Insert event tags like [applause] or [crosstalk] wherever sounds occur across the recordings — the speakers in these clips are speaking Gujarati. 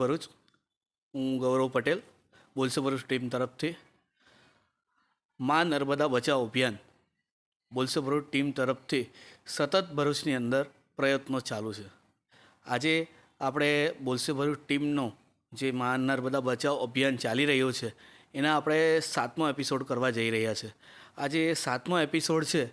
ભરૂચ. હું ગૌરવ પટેલ બોલસે ભરૂચ ટીમ તરફથી. મા નર્મદા બચાવ અભિયાન. બોલસે ભરૂચ ટીમ તરફથી સતત ભરૂચની અંદર પ્રયત્નો ચાલુ છે. આજે આપણે બોલસે ભરૂચ ટીમનો જે મા નર્મદા બચાવ અભિયાન ચાલી રહ્યું છે, એના આપણે સાતમો એપિસોડ કરવા જઈ રહ્યા છે. આજે સાતમો એપિસોડ છે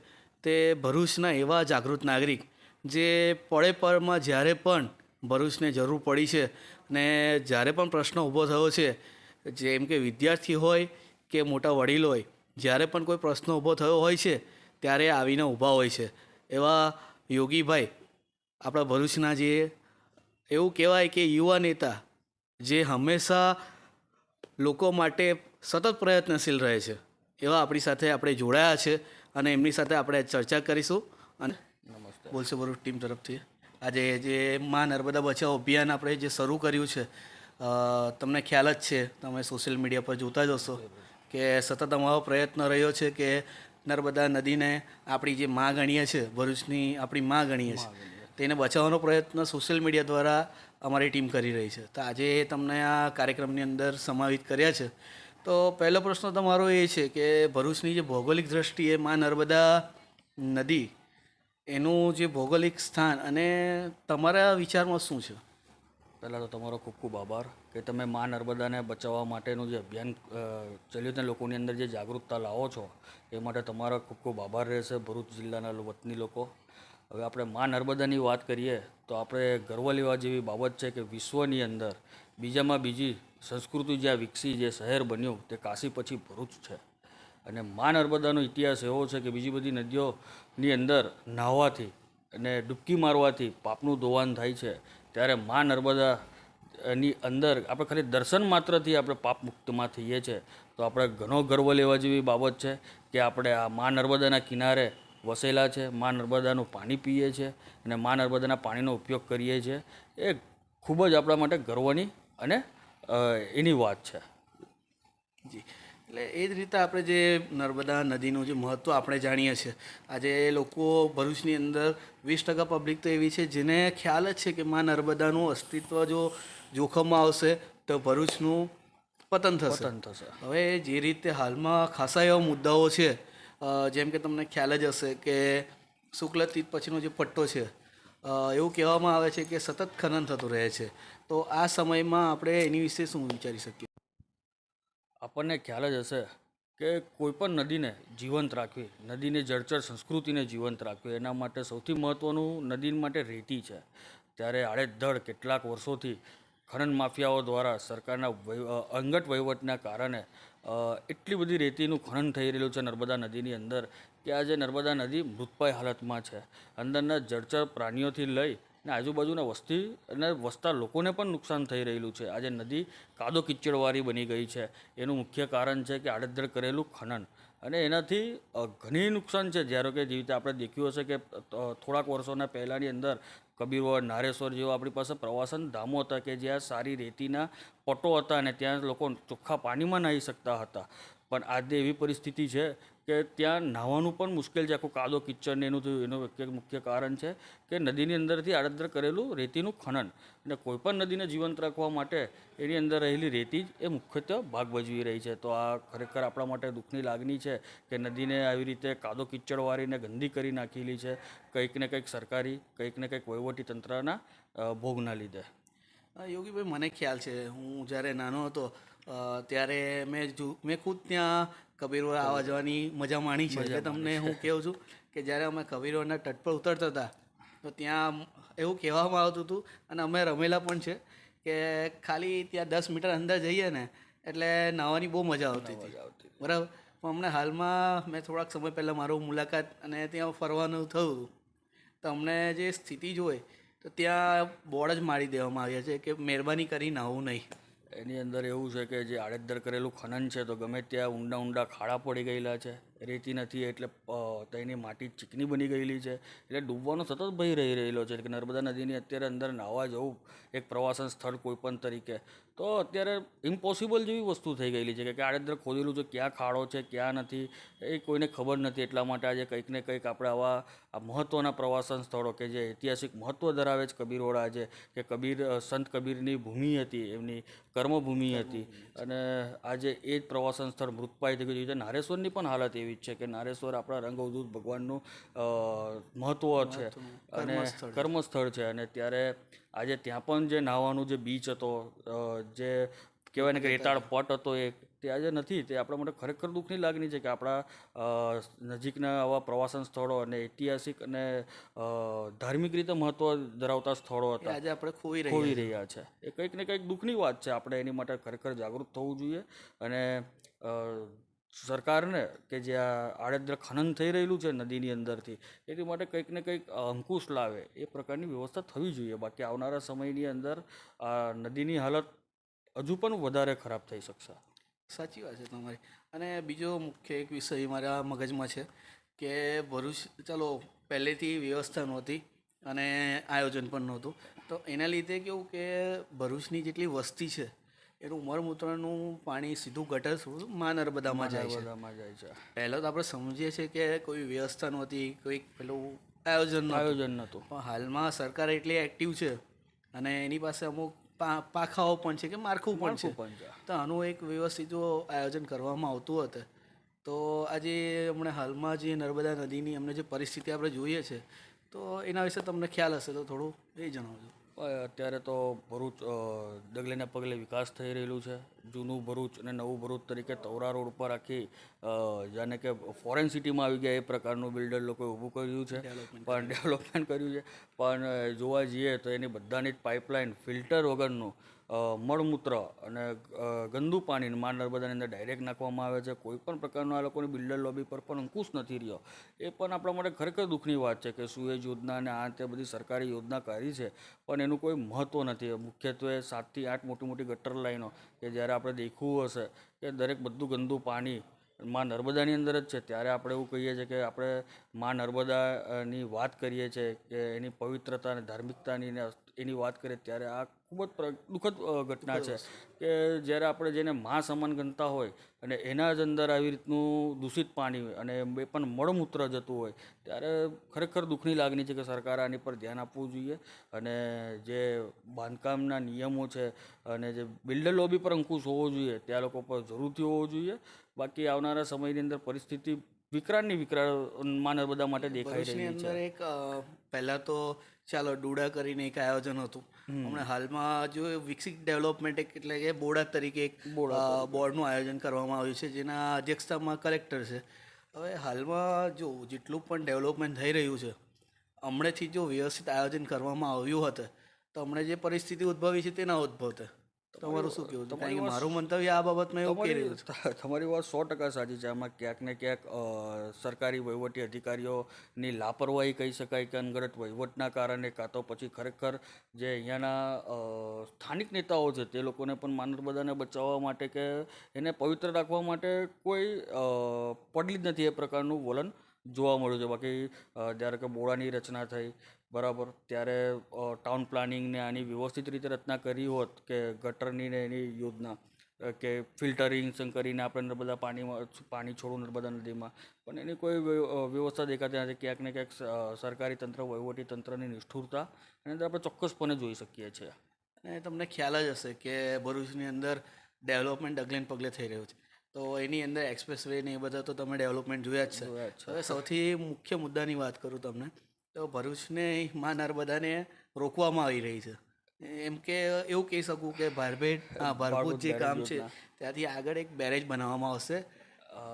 તે ભરૂચના એવા જાગૃત નાગરિક જે પડે પળમાં જ્યારે પણ ભરૂચને જરૂર પડી છે ને જ્યારે પણ પ્રશ્ન ઊભો થયો છે જેમ કે વિદ્યાર્થી હોય કે મોટા વડીલ હોય જ્યારે પણ કોઈ પ્રશ્ન ઊભો થયો હોય છે ત્યારે આવીને ઊભા હોય છે. એવા યોગીભાઈ આપણા ભરૂચના જે એવું કહેવાય કે યુવા નેતા જે હંમેશા લોકો માટે સતત પ્રયત્નશીલ રહે છે. એવા આપણી સાથે આપણે જોડાયા છે અને એમની સાથે આપણે ચર્ચા કરીશું અને નમસ્તે. બોલશે ભરૂચ ટીમ તરફથી. આજે જે મા નર્મદા બચાવ અભિયાન આપણે જે શરૂ કર્યું છે તમને ખ્યાલ જ છે, તમે સોશિયલ મીડિયા પર જોતા જ હશો કે સતત અમારો પ્રયત્ન રહ્યો છે કે નર્મદા નદીને આપણી જે માં ગણીએ છીએ ભરૂચની આપણી માં ગણીએ છીએ તેને બચાવવાનો પ્રયત્ન સોશિયલ મીડિયા દ્વારા અમારી ટીમ કરી રહી છે. તો આજે તમને આ કાર્યક્રમની અંદર સમાવિત કર્યા છે. તો પહેલો પ્રશ્ન તમારો એ છે કે ભરૂચની જે ભૌગોલિક દ્રષ્ટિએ માં નર્મદા નદી એનું જે ભૌગોલિક સ્થાન અને તમારા વિચારમાં શું છે? પહેલાં તો તમારો ખૂબ ખૂબ આભાર કે તમે મા નર્મદાને બચાવવા માટેનું જે અભિયાન ચાલ્યું છે લોકોની અંદર જે જાગૃતતા લાવો છો, એ માટે તમારો ખૂબ ખૂબ આભાર રહેશે ભરૂચ જિલ્લાના વતની લોકો. હવે આપણે મા નર્મદાની વાત કરીએ તો આપણે ગર્વ લેવા જેવી બાબત છે કે વિશ્વની અંદર બીજામાં બીજી સંસ્કૃતિ જ્યાં વિકસી જે શહેર બન્યું તે કાશી પછી ભરૂચ છે. અને મા નર્મદાનો ઇતિહાસ એવો છે કે બીજી બધી નદીઓની અંદર નાહવાથી અને ડૂબકી મારવાથી પાપનું ધોવાન થાય છે. ત્યારે મા નર્મદા ની અંદર આપણે ખાલી દર્શન માત્રથી આપણે પાપ મુક્તમાં થઈએ છીએ તો આપણે ઘણો ગર્વ લેવા જેવી બાબત છે કે આપણે આ મા નર્મદાના કિનારે વસેલા છે. મા નર્મદાનું પાણી પીએ છીએ અને મા નર્મદાના પાણીનો ઉપયોગ કરીએ છીએ એ ખૂબ જ આપણા માટે ગર્વની અને એની વાત છે. જી. એટલે એ જ રીતે આપણે જે નર્મદા નદીનું જે મહત્ત્વ આપણે જાણીએ છીએ. આજે લોકો ભરૂચની અંદર વીસ ટકા પબ્લિક તો એવી છે જેને ખ્યાલ જ છે કે માં નર્મદાનું અસ્તિત્વ જો જોખમમાં આવશે તો ભરૂચનું પતન થશે. પતન થશે. હવે જે રીતે હાલમાં ખાસા એવા મુદ્દાઓ છે જેમ કે તમને ખ્યાલ જ હશે કે શુક્લ તીર્થ પછીનો જે પટ્ટો છે એવું કહેવામાં આવે છે કે સતત ખનન થતું રહે છે. તો આ સમયમાં આપણે એની વિશે શું વિચારી શકીએ? આપણને ખ્યાલ જ હશે કે કોઈપણ નદીને જીવંત રાખવી, નદીને જળચર સંસ્કૃતિને જીવંત રાખવી, એના માટે સૌથી મહત્ત્વનું નદી માટે રેતી છે. ત્યારે આડેધડ કેટલાક વર્ષોથી ખનન માફિયાઓ દ્વારા સરકારના અંગત વહીવટના કારણે એટલી બધી રેતીનું ખનન થઈ રહેલું છે નર્મદા નદીની અંદર કે આજે નર્મદા નદી મૃતપાય હાલતમાં છે. અંદરના જળચર પ્રાણીઓથી લઈ ને આજુબાજુના વસ્તી અને વસતા લોકોને પણ નુકસાન થઈ રહેલું છે. આજે નદી કાદો કિચડવાળી બની ગઈ છે. એનું મુખ્ય કારણ છે કે આડેધડ કરેલું ખનન. અને એનાથી ઘણી નુકસાન છે. જ્યારે કે જેવી રીતે આપણે દેખ્યું હશે કે થોડાક વર્ષોના પહેલાંની અંદર કબીરવડ નારેશ્વર જેવા આપણી પાસે પ્રવાસન ધામો હતા કે જ્યાં સારી રેતીના પટો હતા અને ત્યાં લોકો ચોખ્ખા પાણીમાં નાહી શકતા હતા. પણ આજે એવી પરિસ્થિતિ છે કે ત્યાં નાહવાનું પણ મુશ્કેલ છે. આખું કાદો કિચડ ને એનું થયું એનું એક મુખ્ય કારણ છે કે નદીની અંદરથી આડેધડ કરેલું રેતીનું ખનન અને કોઈપણ નદીને જીવંત રાખવા માટે એની અંદર રહેલી રેતી જ એ મુખ્યત્વે ભાગ ભજવી રહી છે. તો આ ખરેખર આપણા માટે દુઃખની લાગણી છે કે નદીને આવી રીતે કાદો કિચડવાળીને ગંદી કરી નાખેલી છે. કંઈક ને કંઈક સરકારી, કંઈક ને કંઈક વહીવટી તંત્રના ભોગના લીધે. યોગીભાઈ, મને ખ્યાલ છે. હું જ્યારે નાનો હતો ત્યારે મેં મેં ખુદ ત્યાં કબીરવડ આવવા જવાની મજા માણી છે એટલે તમને હું કહું છું કે જ્યારે અમે કબીરવડના તટ પર ઉતરતા હતા તો ત્યાં એવું કહેવામાં આવતું હતું અને અમે રમેલા પણ છે કે ખાલી ત્યાં દસ મીટર અંદર જઈએ ને એટલે નાહવાની બહુ મજા આવતી હતી. બરાબર? પણ હમણાં હાલમાં મેં થોડાક સમય પહેલાં મારું મુલાકાત અને ત્યાં ફરવાનું થયું હતું. તો અમને જે સ્થિતિ જોઈ તો ત્યાં બોર્ડ જ મારી દેવામાં આવ્યા છે કે મહેરબાની કરી નાહવું નહીં. એની અંદર એવું છે કે જે આડેધડ કરેલું ખનન છે, તો ગમે ત્યાં ઊંડા ઊંડા ખાડા પડી ગયેલા છે. રેતી નથી એટલે તેની માટી ચીકણી બની ગયેલી છે. એટલે ડૂબવાનો સતત ભય રહી રહેલો છે કે નર્મદા નદીની અત્યારે અંદર નાહવા જવું એક પ્રવાસન સ્થળ કોઈપણ તરીકે તો અત્યારે ઇમ્પોસિબલ જેવી વસ્તુ થઈ ગયેલી છે કે આડેદર ખોદેલું છે ક્યાં ખાડો છે ક્યાં નથી એ કોઈને ખબર નથી. એટલા માટે આજે કંઈક ને કંઈક આપણે આવા આ મહત્ત્વના પ્રવાસન સ્થળો કે જે ઐતિહાસિક મહત્ત્વ ધરાવે છે કબીરવાળા છે કે કબીર સંત કબીરની ભૂમિ હતી એમની કર્મભૂમિ હતી. અને આજે એ જ પ્રવાસન સ્થળ મૃતપાય થઈ ગયું છે. નારેશ્વરની પણ હાલત એવી જ છે કે નારેશ્વર આપણા રંગઅવધૂત ભગવાનનું મહત્વ મહત્ત્વ છે અને કર્મસ્થળ છે. અને ત્યારે આજે ત્યાં પણ જે નાહવાનું જે બીચ હતો જે કહેવાય ને કે રેતાળ પટ હતો એક તે આજે નથી. તે આપણા માટે ખરેખર દુઃખની લાગણી છે કે આપણા નજીકના આવા પ્રવાસન સ્થળો અને ઐતિહાસિક અને ધાર્મિક રીતે મહત્વ ધરાવતા સ્થળો હતા. આજે આપણે ખોઈ રહ્યા ખોઈ રહ્યા છે. એ કંઈક ને કંઈક દુઃખની વાત છે. આપણે એની માટે ખરેખર જાગૃત થવું જોઈએ. અને સરકારને કે જે આ આડેધડ ખનન થઈ રહેલું છે નદીની અંદરથી એની માટે કંઈક ને કંઈક અંકુશ લાવે. એ પ્રકારની વ્યવસ્થા થવી જોઈએ. બાકી આવનારા સમયની અંદર નદીની હાલત હજુ પણ વધારે ખરાબ થઈ શકશે. સાચી વાત છે તમારી. અને બીજો મુખ્ય એક વિષય મારા મગજમાં છે કે ભરૂચ, ચાલો, પહેલેથી વ્યવસ્થા નહોતી અને આયોજન પણ નહોતું. તો એના લીધે કેવું કે ભરૂચની જેટલી વસ્તી છે એનું મળમૂત્રનું પાણી સીધું ગટર મા નર્મદામાં જાય છે. જાય છે. પહેલાં તો આપણે સમજીએ છીએ કે કોઈ વ્યવસ્થા નહોતી કોઈક પેલું આયોજન આયોજન નહોતું. પણ હાલમાં સરકાર એટલી એક્ટિવ છે અને એની પાસે અમુક પા પાખાઓ પણ છે કે માળખું પણ છે. પણ તો આનું એક વ્યવસ્થિત જો આયોજન કરવામાં આવતું હતું તો આજે હમણાં હાલમાં જે નર્મદા નદીની અમને જે પરિસ્થિતિ આપણે જોઈએ છે તો એના વિશે તમને ખ્યાલ હશે તો થોડું એ જણાવજો. અત્યારે તો ભરૂચ ડગલેને પગલે વિકાસ થઈ રહેલું છે. જૂનું ભરૂચ અને નવું ભરૂચ તરીકે તવરા રોડ પર આખી જાણે કે ફોરેન સિટીમાં આવી ગયા એ પ્રકારનું બિલ્ડર લોકોએ ઊભું કર્યું છે. પણ ડેવલપમેન્ટ કર્યું છે. પણ જોવા જઈએ તો એની બધાની જ પાઇપલાઇન ફિલ્ટર વગરનું મળમૂત્ર અને ગંદુ પાણી મા નર્મદાની અંદર ડાયરેક્ટ નાખવામાં આવે છે. કોઈ પણ પ્રકારનો આ લોકોની બિલ્ડર લોબી પર પણ અંકુશ નથી રહ્યો. એ પણ આપણા માટે ખરેખર દુઃખની વાત છે કે સુએજ યોજના અને આ તે બધી સરકારી યોજના કરી છે, પણ એનું કોઈ મહત્ત્વ નથી. મુખ્યત્વે સાતથી આઠ મોટી મોટી ગટર લાઈનો કે જ્યારે આપણે દેખવું હશે કે દરેક બધું ગંદુ પાણી માં નર્મદાની અંદર જ છે. ત્યારે આપણે એવું કહીએ છીએ કે આપણે માં નર્મદાની વાત કરીએ છીએ કે એની પવિત્રતા અને ધાર્મિકતાની એની વાત કરીએ ત્યારે આ ખૂબ જ પ્ર- દુઃખદ ઘટના છે કે જ્યારે આપણે જેને મા સમાન ગણતા હોય અને એના જ અંદર આવી રીતનું દૂષિત પાણી અને એ પણ મળમૂત્ર જતું હોય ત્યારે ખરેખર દુઃખની લાગણી છે કે સરકારે આની પર ધ્યાન આપવું જોઈએ અને જે બાંધકામના નિયમો છે અને જે બિલ્ડર લોબી પર અંકુશ હોવો જોઈએ ત્યાં લોકો પર જરૂરથી હોવો જોઈએ. બાકી આવનારા સમયની અંદર પરિસ્થિતિ વિકરાળની વિકરાળ મા બધા માટે દેખાય છે રહી છે. અંદર એક પહેલાં પહેલા તો ચાલો ડુડા કરીને એક આયોજન હતું. હમણાં હાલમાં જો વિકસિત ડેવલપમેન્ટ એક એટલે કે બોડા તરીકે એક બોડા બોર્ડનું આયોજન કરવામાં આવ્યું છે જેના અધ્યક્ષતામાં કલેક્ટર છે. હવે હાલમાં જો જેટલું પણ ડેવલપમેન્ટ થઈ રહ્યું છે હમણાંથી જો વ્યવસ્થિત આયોજન કરવામાં આવ્યું હતું તો હમણાં જે પરિસ્થિતિ ઉદ્ભવી છે તે ના ઉદ્ભવતે તમારું શું કહેવું તમારી મારું મંતવ્ય આ બાબતમાં એવું કહી રહ્યું છે. તમારી વાત સો ટકા સાચી છે. આમાં ક્યાંક ને ક્યાંક સરકારી વહીવટી અધિકારીઓની લાપરવાહી કહી શકાય કે અનગઢ વહીવટના કારણે કાં તો પછી ખરેખર જે અહીંયાના સ્થાનિક નેતાઓ છે તે લોકોને પણ માનવ બધાને બચાવવા માટે કે એને પવિત્ર રાખવા માટે કોઈ પડલી જ નથી એ પ્રકારનું વલણ જોવા મળ્યું છે. બાકી જ્યારે કે બોળાની રચના થઈ બરાબર? ત્યારે ટાઉન પ્લાનિંગને આની વ્યવસ્થિત રીતે રચના કરી હોત કે ગટરની ને એની યોજના કે ફિલ્ટરિંગ કરીને આપણે નર્મદા પાણીમાં પાણી છોડવું નર્મદા નદીમાં. પણ એની કોઈ વ્યવસ્થા દેખાતી નથી. ક્યાંક ને ક્યાંક સરકારી તંત્ર વહીવટી તંત્રની નિષ્ઠુરતા અંદર આપણે ચોક્કસપણે જોઈ શકીએ છીએ. અને તમને ખ્યાલ જ હશે કે ભરૂચની અંદર ડેવલપમેન્ટ અગલેન પગલે થઈ રહ્યું છે. તો એની અંદર એક્સપ્રેસ વે ને એ બધા તો તમે ડેવલપમેન્ટ જોયા જ જોયા જ છે. હવે સૌથી મુખ્ય મુદ્દાની વાત કરું તમને. તો ભરૂચને મા નર્મદાને રોકવામાં આવી રહી છે. એમ કે એવું કહી શકું કે ભારભેટ હા ભારભૂત જે કામ છે ત્યાંથી આગળ એક બેરેજ બનાવવામાં આવશે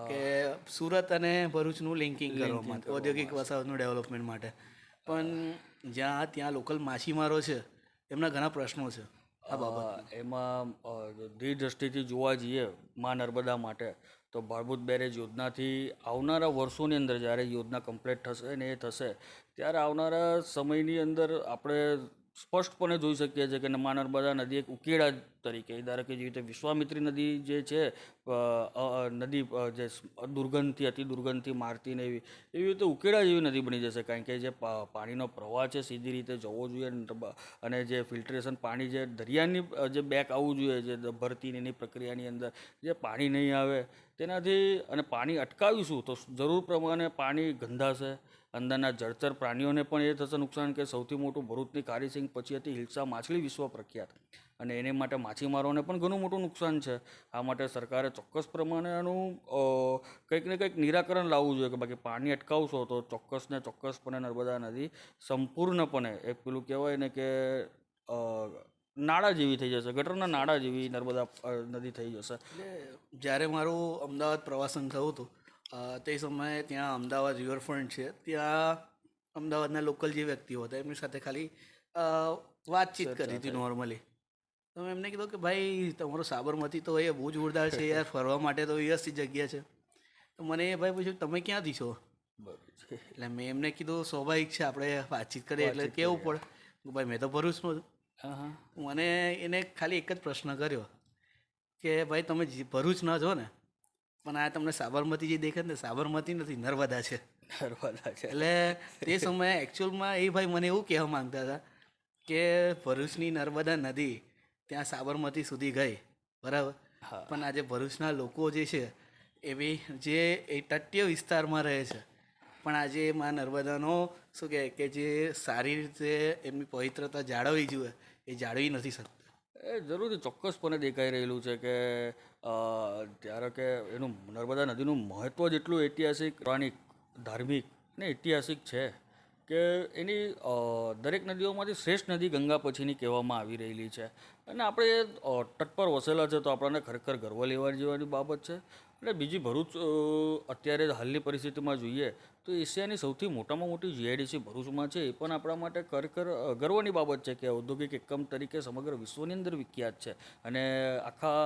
કે સુરત અને ભરૂચનું લિંકિંગ કરવા માટે ઔદ્યોગિક વસાહતનું ડેવલપમેન્ટ માટે. પણ જ્યાં ત્યાં લોકલ માછીમારો છે એમના ઘણા પ્રશ્નો છે આ બાબત એમાં દ્રષ્ટિથી જોવા જઈએ મા નર્મદા માટે તો ભાડભૂત બેરેજ યોજનાથી આવનારા વર્ષોની અંદર જ્યારે યોજના કમ્પ્લીટ થશે ને એ થશે, ત્યારે આવનારા સમયની અંદર આપણે સ્પષ્ટપણે જોઈ શકીએ છીએ કે મા નર્મદા નદી એક ઉકેડા તરીકે, ધારો કે જેવી રીતે વિશ્વામિત્રી નદી જે છે નદી જે દુર્ગંધથી, અતિ દુર્ગંધથી મારતી ને એવી એવી રીતે ઉકેડા જેવી નદી બની જશે. કારણ કે જે પાણીનો પ્રવાહ છે, સીધી રીતે જવો જોઈએ અને જે ફિલ્ટરેશન પાણી જે દરિયાની જે બેક આવવું જોઈએ, જે ભરતીની એની પ્રક્રિયાની અંદર જે પાણી નહીં આવે, તેનાથી અને પાણી અટકાવીશું તો જરૂર પ્રમાણે પાણી ગંધાશે. અંદરના જળચર પ્રાણીઓને પણ એ થશે નુકસાન કે સૌથી મોટું ભરૂચની કારીસિંગ પછી હતી હિલસા માછલી વિશ્વ પ્રખ્યાત. અને એને માટે માછીમારોને પણ ઘણું મોટું નુકસાન છે. આ માટે સરકારે ચોક્કસ પ્રમાણે આનું અ, કંઈક ને કંઈક નિરાકરણ લાવવું જોઈએ કે બાકી પાણી અટકાવશો તો ચોક્કસ ને ચોક્કસપણે નર્મદા નદી સંપૂર્ણપણે એક પેલું કહેવાય ને કે નાળા જેવી થઈ જશે ગટરના નાળા જેવી નર્મદા નદી થઈ જશે. જ્યારે મારું અમદાવાદ પ્રવાસન થયું હતું તે સમયે ત્યાં અમદાવાદ રિવરફ્રન્ટ છે. ત્યાં અમદાવાદના લોકલ જે વ્યક્તિઓ હતા એમની સાથે ખાલી વાતચીત કરી હતી નોર્મલી તો મેં એમને કીધું કે ભાઈ તમારો સાબરમતી તો એ બહુ જોરદાર છે યાર ફરવા માટે તો વ્યવસ્થિત જગ્યા છે. તો મને એ ભાઈ પૂછ્યું તમે ક્યાંથી છો? એટલે મેં એમને કીધું સ્વાભાવિક છે આપણે વાતચીત કરીએ એટલે કેવું પડે? ભાઈ મેં તો ભરૂચનો છું. મને એને ખાલી એક જ પ્રશ્ન કર્યો કે ભાઈ તમે ભરૂચ ના છો ને પણ આ તમને સાબરમતી જે દેખે ને સાબરમતી નથી નર્મદા છે. નર્મદા છે. એટલે તે સમયે એકચ્યુઅલમાં એ ભાઈ મને એવું કહેવા માંગતા હતા કે ભરૂચની નર્મદા નદી ત્યાં સાબરમતી સુધી ગઈ બરાબર? પણ આજે ભરૂચના લોકો જે છે એવી જે એ તટીય વિસ્તારમાં રહે છે પણ આજે માં નર્મદાનો શું કહે કે જે સારી રીતે એમની પવિત્રતા જાળવવી જોઈએ એ જાળવી નથી શકતા. એ જરૂરથી ચોક્કસપણે દેખાઈ રહેલું છે કે ત્યારે કે એનું નર્મદા નદીનું મહત્ત્વ જેટલું ઐતિહાસિક, પૌરાણિક, ધાર્મિક અને ઐતિહાસિક છે કે એની દરેક નદીઓમાંથી શ્રેષ્ઠ નદી ગંગા પછીની કહેવામાં આવી રહેલી છે. અને આપણે તટ પર વસેલા છે તો આપણને ખરેખર ગર્વ લેવા જેવાની બાબત છે. અને બીજી ભરૂચ અત્યારે હાલની પરિસ્થિતિમાં જોઈએ તો એશિયાની સૌથી મોટામાં મોટી જીઆઈડીસી ભરૂચમાં છે, એ પણ આપણા માટે ખરેખર ગર્વની બાબત છે કે ઔદ્યોગિક એકમ તરીકે સમગ્ર વિશ્વની અંદર વિખ્યાત છે. અને આખા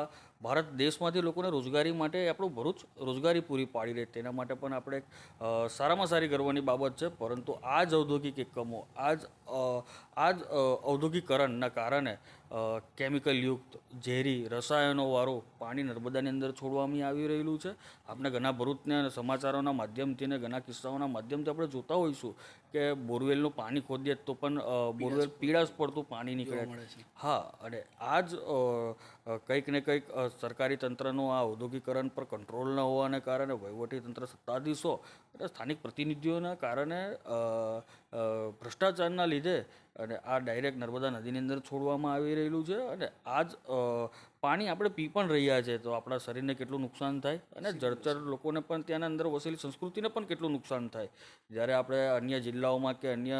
ભારત દેશમાંથી લોકોને રોજગારી માટે આપણું ભરૂચ રોજગારી પૂરી પાડી રહે, તેના માટે પણ આપણે સારામાં સારી ગર્વની બાબત છે. પરંતુ આ જ ઔદ્યોગિક એકમો આ જ આ જ ઔદ્યોગિકરણના કારણે કેમિકલયુક્ત ઝેરી રસાયણોવાળું પાણી નર્મદાની અંદર છોડવામાં આવી રહેલું છે. આપણે ઘણા ભરૂચને સમાચારોના માધ્યમથી ને ઘણા કિસ્સાઓના માધ્યમથી આપણે જોતા હોઈશું કે બોરવેલનું પાણી ખોદીએ તો પણ બોરવેલ પીળાશ પડતું પાણી નીકળે છે. હા અને આ જ કંઈક ને કંઈક સરકારી તંત્રનું આ ઔદ્યોગિકરણ પર કંટ્રોલ ન હોવાને કારણે વહીવટી તંત્ર સત્તાધીશો અને સ્થાનિક પ્રતિનિધિઓના કારણે ભ્રષ્ટાચારના લીધે અને આ ડાયરેક્ટ નર્મદા નદીની અંદર છોડવામાં આવી રહેલું છે અને આ જ પાણી આપણે પી પણ રહ્યા છે તો આપણા શરીરને કેટલું નુકસાન થાય અને જળચર લોકોને પણ ત્યાંના અંદર વસેલી સંસ્કૃતિને પણ કેટલું નુકસાન થાય. જ્યારે આપણે અન્ય જિલ્લાઓમાં કે અન્ય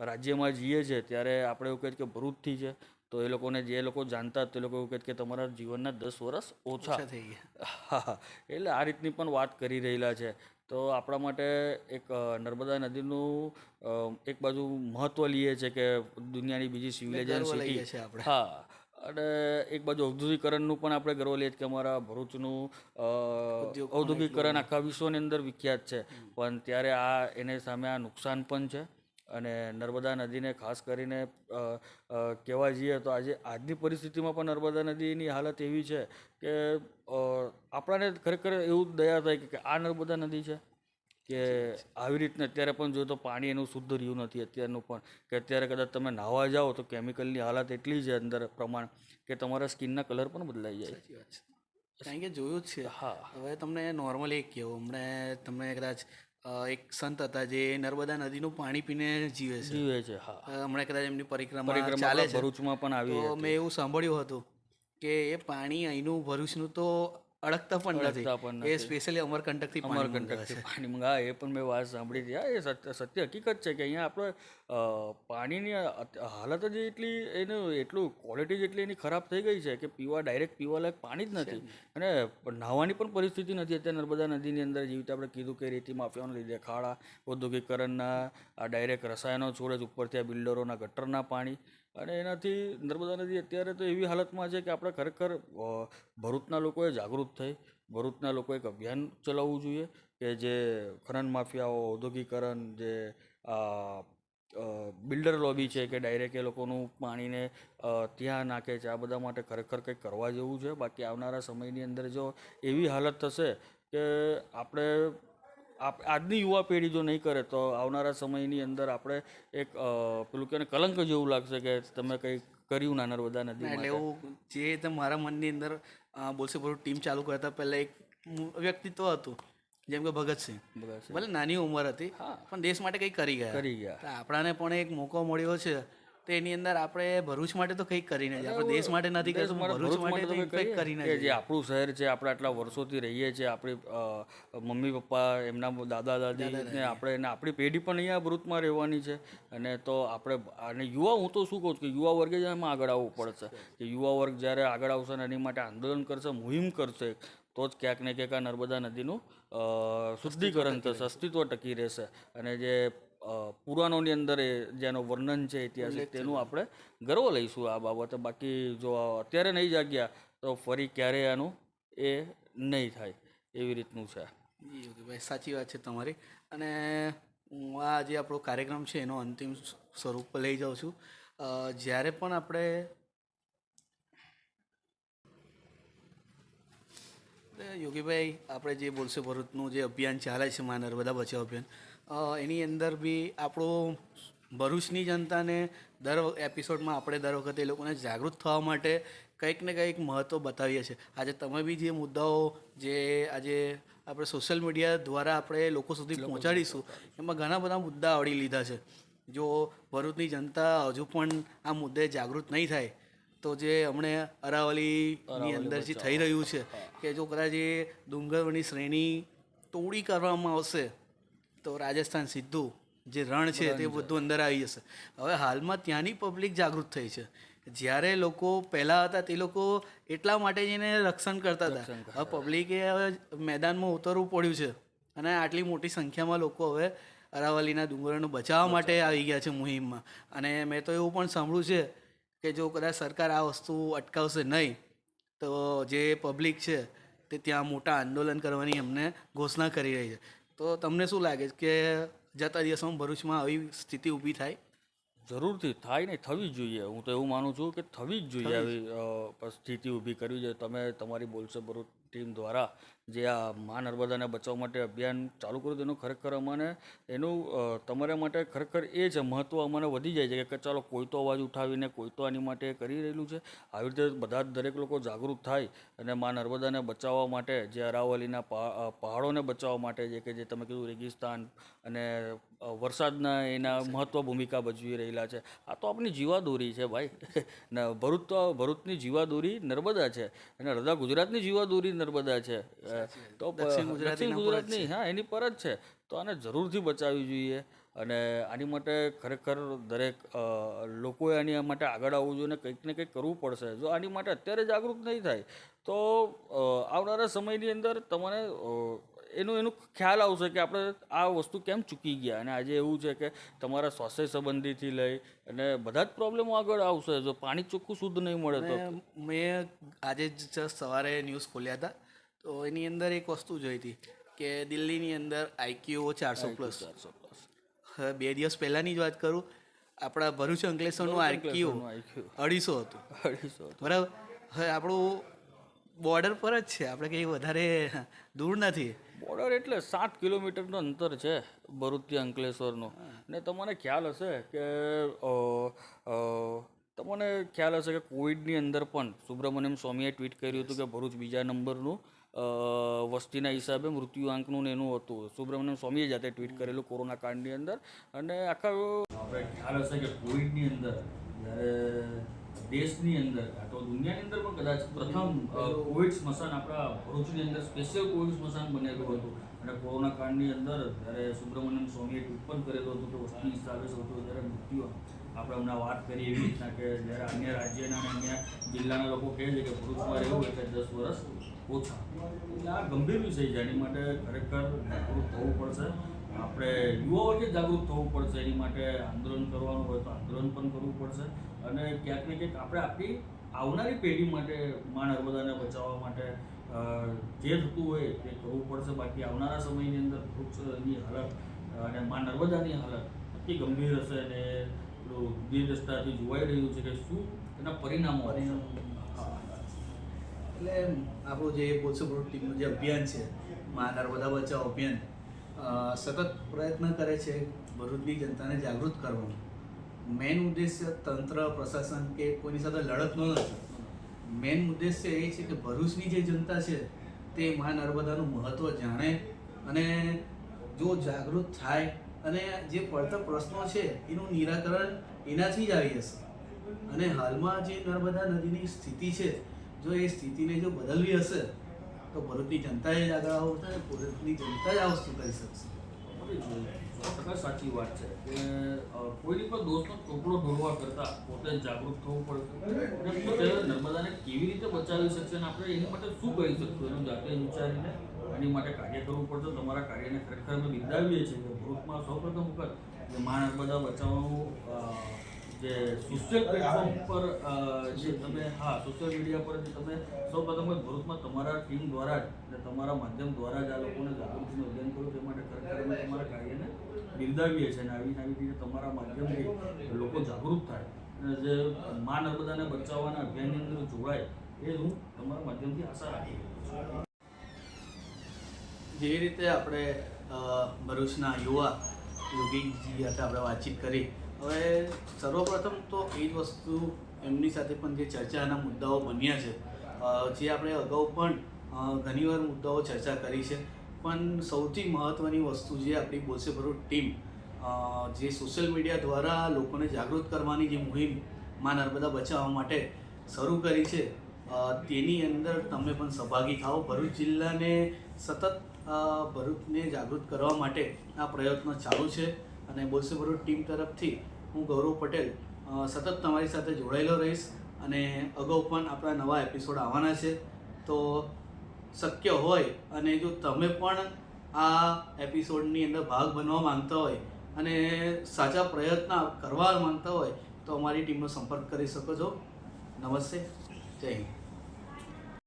રાજ્યમાં જઈએ છીએ ત્યારે આપણે એવું કહીએ કે ભરૂચથી છે તો એ લોકોને જે લોકો જાણતા તે લોકો એવું કહે કે તમારા જીવનના દસ વર્ષ ઓછા. થઈ ગયા. હા એટલે આ રીતની પણ વાત કરી રહેલા છે. તો આપણા માટે એક નર્મદા નદીનું એક બાજુ મહત્ત્વ લઈએ છે કે દુનિયાની બીજી સિવિલાઇઝેશન સિટી હા. અને એક બાજુ ઔદ્યોગિકરણનું પણ આપણે ગર્વ લઈએ કે અમારા ભરૂચનું ઔદ્યોગિકરણ આખા વિશ્વની અંદર વિખ્યાત છે. પણ ત્યારે આ એને સામે આ નુકસાન પણ છે અને નર્મદા નદીને ખાસ કરીને કહેવા જઈએ તો આજે આજની પરિસ્થિતિમાં પણ નર્મદા નદીની હાલત એવી છે કે આપણાને ખરેખર એવું દયા થાય કે આ નર્મદા નદી છે. કે આવી રીતના અત્યારે પણ જોયું તો પાણી એનું શુદ્ધ રહ્યું નથી અત્યારનું પણ. કે અત્યારે કદાચ તમે નાહવા જાઓ તો કેમિકલની હાલત એટલી છે અંદર પ્રમાણ કે તમારા સ્કિનના કલર પણ બદલાઈ જાય. છે. કારણ કે જોયું જ છે. હા. હવે તમને નોર્મલી એક કહેવું હમણાં તમે કદાચ એક સંત હતા જે નર્મદા નદીનું પાણી પીને જીવે છે. જીવે છે હા. હમણાં કદાચ એમની પરિક્રમા ચાલે છે. ભરૂચમાં પણ આવી મેં એવું સાંભળ્યું હતું કે એ પાણી અહીંનું ભરૂચનું તો અડકતા પણ નથી. એ સ્પેશિયલી અમરકંટકથી અમરકંટકથી પાણી મંગા એ પણ મેં વાત સાંભળી હતી. હા એ સત્ય સત્ય હકીકત છે કે અહીંયા આપણે પાણીની હાલત જ એટલી એનું એટલું ક્વોલિટી જેટલી એની ખરાબ થઈ ગઈ છે કે પીવા ડાયરેક્ટ પીવા લાયક પાણી જ નથી. અને નાહવાની પણ પરિસ્થિતિ નથી. અત્યારે નર્મદા નદીની અંદર જેવી રીતે આપણે કીધું કે રેતી માફિયાઓને લીધે ખાડા ઔદ્યોગિકરણના આ ડાયરેક્ટ રસાયણો છોડે જ ઉપરથી આ બિલ્ડરોના ગટરના પાણી. અને એનાથી નર્મદા નદી અત્યારે તો એવી હાલતમાં છે કે આપણે ખરેખર ભરૂચના લોકોએ જાગૃત થઈ. ભરૂચના લોકોએ એક અભિયાન ચલાવવું જોઈએ કે જે ખનન માફિયાઓ, ઔદ્યોગિકરણ, જે બિલ્ડર લોબી છે કે ડાયરેક્ટ એ લોકોનું પાણીને ત્યાં નાખે છે. આ બધા માટે ખરેખર કંઈક કરવા જેવું છે. બાકી આવનારા સમયની અંદર જો એવી હાલત થશે કે આપણે આપ આજની યુવા પેઢી જો નહીં કરે તો આવનારા સમયની અંદર આપણે એક પેલું કે કલંક જેવું લાગશે કે તમે કંઈ કર્યું નાના બધા નથી એટલે એવું જે તે મારા મનની અંદર બોલશે બોલું ટીમ ચાલુ કરતા પહેલાં એક વ્યક્તિત્વ હતું. જેમ કે ભગતસિંહ ભગતસિંહ ભલે નાની ઉંમર હતી પણ દેશ માટે કંઈક કરી ગયા. કરી ગયા. આપણાને પણ એક મોકો મળ્યો છે તો એની અંદર આપણે ભરૂચ માટે તો કંઈક કરીને જ આપણે દેશ માટે નથી કરતું ભરૂચ માટે તો કંઈક કરીને જે આપણું શહેર છે આપણે આટલા વર્ષોથી રહીએ છીએ આપણી મમ્મી પપ્પા એમના દાદા દાદી ને આપણે એને આપણી પેઢી પણ અહીંયા ભરૂચમાં રહેવાની છે. અને તો આપણે અને યુવા હું તો શું કહું છું કે યુવા વર્ગે જ એમાં આગળ આવવું પડશે. કે યુવા વર્ગ જ્યારે આગળ આવશે ને એની માટે આંદોલન કરશે મુહિમ કરશે તો જ ક્યાંક ને ક્યાંક આ નર્મદા નદીનું શુદ્ધિકરણ થશે અસ્તિત્વ ટકી રહેશે. અને જે પુરાણોની અંદર એ જેનું વર્ણન છે ઐતિહાસિક તેનું આપણે ગર્વ લઈશું આ બાબતે. બાકી જો અત્યારે નહીં જાગ્યા તો ફરી ક્યારે આનું એ નહીં થાય એવી રીતનું છે. જી યોગીભાઈ સાચી વાત છે તમારી. અને હું આ જે આપણો કાર્યક્રમ છે એનો અંતિમ સ્વરૂપ લઈ જાઉં છું. જ્યારે પણ આપણે યોગીભાઈ આપણે જે બોલશે ભરૂચનું જે અભિયાન ચાલે છે મા નર્મદા બચાવ અભિયાન એની અંદર બી આપણું ભરૂચની જનતાને દર એપિસોડમાં આપણે દર વખતે એ લોકોને જાગૃત થવા માટે કંઈક ને કંઈક મહત્ત્વ બતાવીએ છીએ. આજે તમે બી જે મુદ્દાઓ જે આજે આપણે સોશિયલ મીડિયા દ્વારા આપણે લોકો સુધી પહોંચાડીશું એમાં ઘણા બધા મુદ્દા આવડી લીધા છે. જો ભરૂચની જનતા હજુ પણ આ મુદ્દે જાગૃત નહીં થાય તો જે હમણે અરાવલીની અંદર જે થઈ રહ્યું છે કે જો કદાચ એ ડુંગરની શ્રેણી તોડી કરવામાં આવશે તો રાજસ્થાન સીધું જે રણ છે તે બધું અંદર આવી જશે. હવે હાલમાં ત્યાંની પબ્લિક જાગૃત થઈ છે. જ્યારે લોકો પહેલાં હતા તે લોકો એટલા માટે જઈને રક્ષણ કરતા હતા. હવે પબ્લિકે હવે મેદાનમાં ઉતરવું પડ્યું છે. અને આટલી મોટી સંખ્યામાં લોકો હવે અરાવલીના ડુંગરોને બચાવવા માટે આવી ગયા છે મુહિમમાં. અને મેં તો એવું પણ સાંભળ્યું છે કે જો કદાચ સરકાર આ વસ્તુ અટકાવશે નહીં તો જે પબ્લિક છે તે ત્યાં મોટા આંદોલન કરવાની એમને ઘોષણા કરી રહી છે. તો તમને શું લાગે છે કે જતા દિવસોમાં ભરૂચમાં આવી સ્થિતિ ઊભી થાય? જરૂરથી થાય નહીં થવી જ જોઈએ. હું તો એવું માનું છું કે થવી જ જોઈએ આવી સ્થિતિ ઊભી કરવી જોઈએ. તમે તમારી બોલશે ભરૂચ ટીમ દ્વારા જે આ મા નર્મદાને બચાવવા માટે અભિયાન ચાલુ કર્યું તેનું ખરેખર અમને એનું તમારા માટે ખરેખર એ જ મહત્ત્વ અમને વધી જાય છે કે ચાલો કોઈ તો અવાજ ઉઠાવીને કોઈ તો આની માટે કરી રહેલું છે. આવી રીતે બધા જ દરેક લોકો જાગૃત થાય અને મા નર્મદાને બચાવવા માટે, જે અરાવલીના પહા- પહાડોને બચાવવા માટે જે કે જે તમે કીધું રેગિસ્તાન અને વરસાદના એના મહત્વ ભૂમિકા ભજવી રહેલા છે. આ તો આપણી જીવાદોરી છે ભાઈ. [laughs] ભરૂચ તો, ભરૂચની જીવાદોરી નર્મદા છે અને અડધા ગુજરાતની જીવાદોરી નર્મદા છે. તો દક્ષિણ ગુજરાત ગુજરાતની હા એની પર જ છે. તો આને જરૂરથી બચાવવી જોઈએ અને આની માટે ખરેખર દરેક લોકોએ આની માટે આગળ આવવું જોઈએ અને કંઈક ને કંઈક કરવું પડશે. જો આની માટે અત્યારે જાગૃત નહીં થાય તો આવનારા સમયની અંદર તમારે અ, એનું એનું ખ્યાલ આવશે કે આપણે આ વસ્તુ કેમ ચૂકી ગયા? અને આજે એવું છે કે તમારા સ્વાસ્થ્ય સંબંધીથી લઈ અને બધા જ પ્રોબ્લેમો આગળ આવશે. જો પાણી ચોખ્ખું શુદ્ધ નહીં મળે તો? મેં આજે જ સવારે ન્યૂઝ ખોલ્યા હતા. તો એની અંદર એક વસ્તુ જોઈ હતી કે દિલ્હીની અંદર આઈક્યુ ચારસો પ્લસ. ચારસો પ્લસ. બે દિવસ પહેલાંની જ વાત કરું આપણા ભરૂચ અંકલેશ્વરનું આઈક્યુ. અઢીસો હતું. અઢીસો બરાબર? હવે આપણું બોર્ડર પર જ છે. આપણે કંઈ વધારે દૂર નથી. બોર્ડર એટલે સાત કિલોમીટરનું અંતર છે ભરૂચથી અંકલેશ્વરનું. ને તમને ખ્યાલ હશે કે તમને ખ્યાલ હશે કે કોવિડની અંદર પણ સુબ્રમણ્યમ સ્વામીએ ટ્વીટ કર્યું હતું કે ભરૂચ બીજા નંબરનું વસ્તીના હિસાબે મૃત્યુઆંકનું ને એનું હતું. સુબ્રમણ્યમ સ્વામીએ જાતે ટ્વીટ કરેલું કોરોના કાળની અંદર. અને આખા આપણે ખ્યાલ હશે કે કોવિડની અંદર જ્યારે દેશની અંદર કાં તો દુનિયાની અંદર પણ કદાચ પ્રથમ કોવિડ સ્મશાન આપણા ભરૂચની અંદર સ્પેશિયલ કોવિડ સ્મશાન બનેલું હતું. અને કોરોના કાળની અંદર જ્યારે સુબ્રમણ્યમ સ્વામીએ ઉત્પન્ન કરેલું હતું કે વસ્તી સ્થાપિત હતું, ત્યારે મૃત્યુ આપણે હમણાં વાત કરી એવી રીતના કે જ્યારે અન્ય રાજ્યના અને અન્ય જિલ્લાના લોકો કહે છે કે ભરૂચમાં રહેવું એટલે દસ વર્ષ ઓછા. આ ગંભીર વિષય છે એની માટે ખરેખર જાગૃત થવું પડશે. આપણે યુવા વર્ગે જાગૃત થવું પડશે એની માટે આંદોલન કરવાનું હોય તો આંદોલન પણ કરવું પડશે. અને ક્યાંક ને ક્યાંક આપણે આપણી આવનારી પેઢી માટે મા નર્મદાને બચાવવા માટે જે થતું હોય તે કરવું પડશે. બાકી આવનારા સમયની અંદર વૃક્ષની હાલત અને મા નર્મદાની હાલત અતિ ગંભીર હશે અને પેલું દ્રષ્ટાથી જોવાઈ રહ્યું છે કે શું એના પરિણામો. એટલે આપણું જે ગ્રુપ ટીમનું જે અભિયાન છે મા નર્મદા બચાવ અભિયાન સતત પ્રયત્ન કરે છે ભરૂચની જનતાને જાગૃત કરવાનો. મેઇન ઉદ્દેશ્ય તંત્ર, પ્રશાસન કે કોઈની સાથે લડતનો નથી મેઇન ઉદ્દેશ્ય એ છે કે ભરૂચની જે જનતા છે તે મા નર્મદાનું મહત્ત્વ જાણે અને જો જાગૃત થાય અને જે પડતર પ્રશ્નો છે એનું નિરાકરણ એનાથી જ આવી જશે. અને હાલમાં જે નર્મદા નદીની સ્થિતિ છે, જો એ સ્થિતિને જો બદલવી હશે તો ભરૂચની જનતા જ આગળ આવશે અને ભરૂચની જનતા જ આ વસ્તુ કરી શકશે. સો સાચી વાત છે કે કોઈની પણ દોષનો ટોપલો ઢોળવા કરતા પોતે જાગૃત થવું પડશે નર્મદાને કેવી રીતે બચાવી શકશે અને આપણે એની માટે શું કરી શકશું એનું જાતે વિચારીને એની માટે કાર્ય કરવું પડશે. તમારા કાર્યને ખરેખર અમે બિરદાવીએ છીએ. કે ભરૂચમાં સૌપ્રથમ વખત જે મા નર્મદા બચાવવાનું જે સોશિયલ પ્લેટફોર્મ પર જે તમે, હા સોશિયલ મીડિયા પર જે તમે સૌપ્રથમ વખત ભરૂચમાં તમારા ટીમ દ્વારા જ અને તમારા માધ્યમ દ્વારા જ આ લોકોને જાગૃતિનું અભિયાન કર્યું તે માટે ખરેખર અમે તમારા કાર્યને બિરદાવીએ છીએ અને આવી આવી રીતે તમારા માધ્યમથી લોકો જાગૃત થાય. અને જે મા નર્મદાને બચાવવાના અભિયાનની અંદર જોડાય, એ હું તમારા માધ્યમથી આશા રાખી જે રીતે આપણે ભરૂચના યુવા યોગીજી સાથે આપણે વાતચીત કરી હવે સર્વપ્રથમ તો એ જ વસ્તુ એમની સાથે પણ જે ચર્ચાના મુદ્દાઓ બન્યા છે જે આપણે અગાઉ પણ ઘણીવાર મુદ્દાઓ ચર્ચા કરી છે. પણ સૌથી મહત્ત્વની વસ્તુ જે આપણી બોલસે ટીમ જે સોશિયલ મીડિયા દ્વારા લોકોને જાગૃત કરવાની જે મુહિમમાં નર્મદા બચાવવા માટે શરૂ કરી છે તેની અંદર તમે પણ સહભાગી થાઓ. ભરૂચ જિલ્લાને સતત ભરૂચને જાગૃત કરવા માટે આ પ્રયત્નો ચાલુ છે અને બોલસે ટીમ તરફથી હું ગૌરવ પટેલ સતત તમારી સાથે જોડાયેલો રહીશ અને અગાઉ પણ આપણા નવા એપિસોડ આવવાના છે. તો શક્ય હોય અને જો તમે પણ આ એપિસોડની અંદર ભાગ બનવા માંગતા હોય અને સાચા પ્રયત્ન કરવા માંગતા હોય તો અમારી ટીમનો સંપર્ક કરી શકો છો. નમસ્તે. જય હિન્દ.